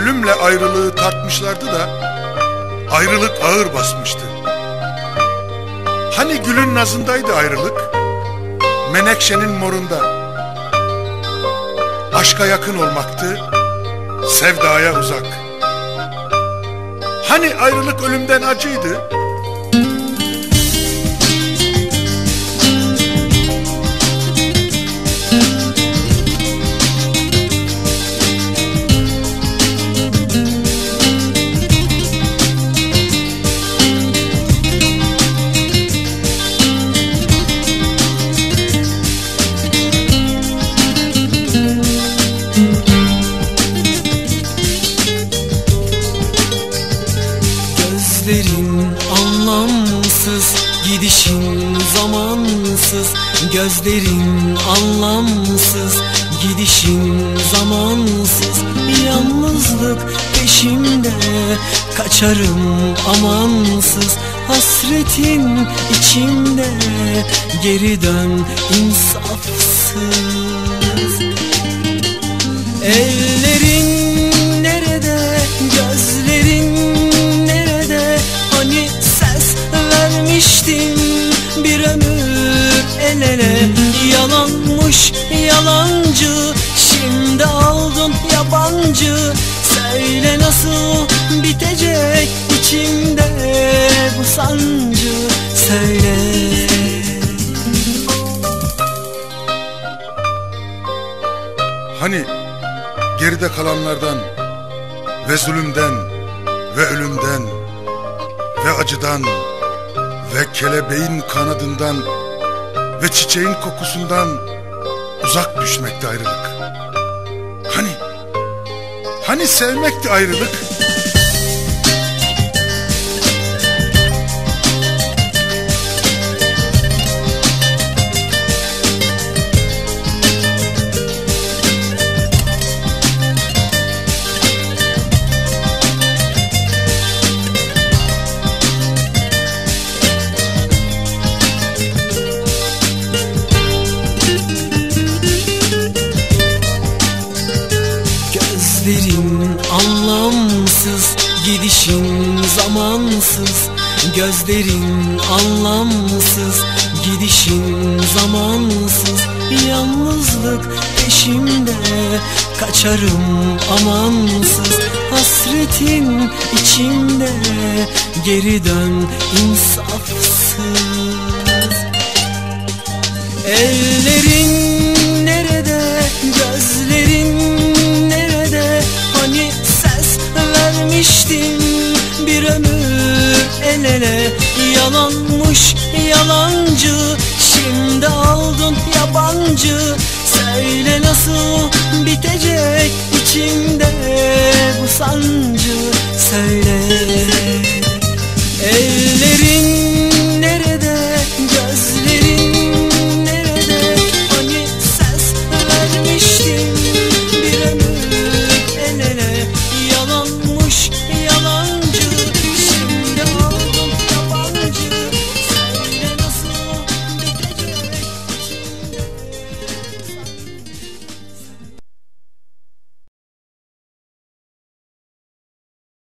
ölümle ayrılığı tartmışlardı da ayrılık ağır basmıştı. Hani gülün nazındaydı ayrılık, menekşenin morunda. Aşka yakın olmaktı, sevdaya uzak. Hani ayrılık ölümden acıydı, Gözlerin anlamsız Gidişin zamansız Gözlerin anlamsız Gidişin zamansız. Yalnızlık peşimde Kaçarım amansız. Hasretin içimde Geri dön insafsız. Ellerin el Yalanmış yalancı, şimdi oldun yabancı. Söyle nasıl bitecek içimde bu sancı? Söyle. Hani geride kalanlardan ve zulümden ve ölümden ve acıdan ve kelebeğin kanadından ve çiçeğin kokusundan uzak düşmekti ayrılık. Hani hani sevmekti ayrılık. Gözlerin anlamsız Gidişin zamansız. Gözlerin anlamsız Gidişin zamansız. Yalnızlık peşimde Kaçarım amansız. Hasretin içimde Geri dön insafsız. Ellerin el Yalanmış yalancı, şimdi oldun yabancı Söyle nasıl bitecek içimde bu sancı? Söyle